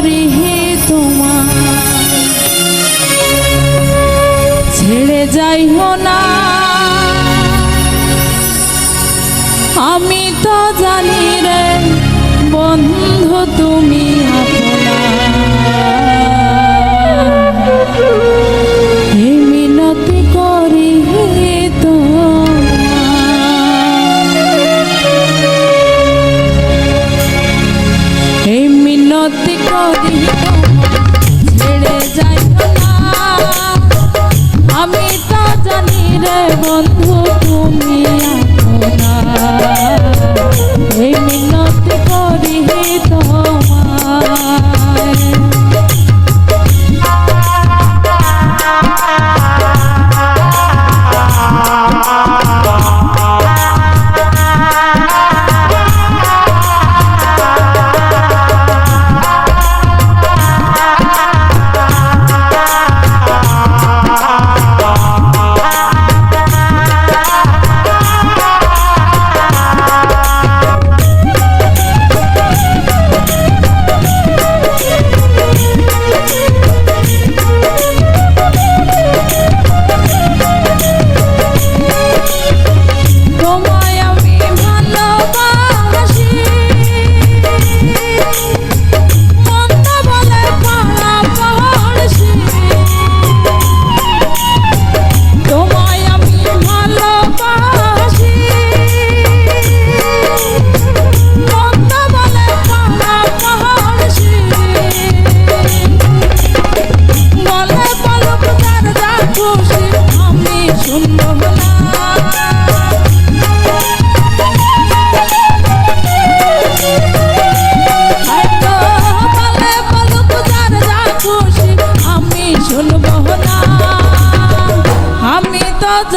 করিহে তোমার। ছেড়ে যাই না। আমি তো জানি রে বন্ধু তুমি আমার আমি তা জানি রে বন্ধু তুমি এই মিনতি করি তো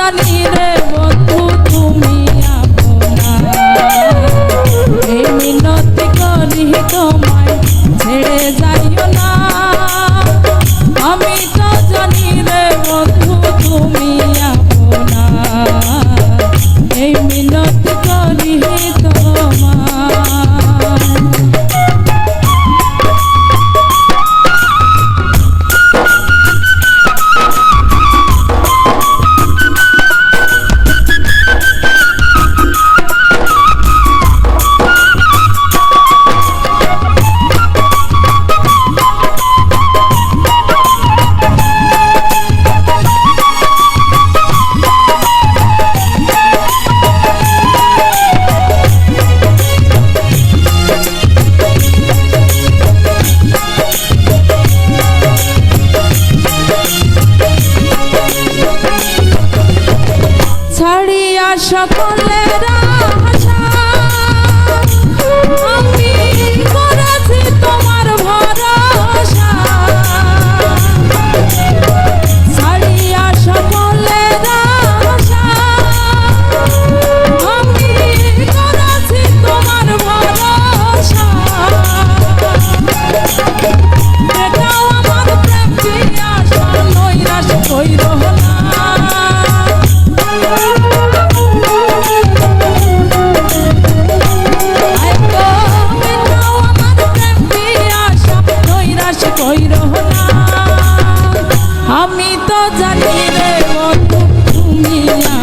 জানি রে। সকলে জানি রে তুমি না।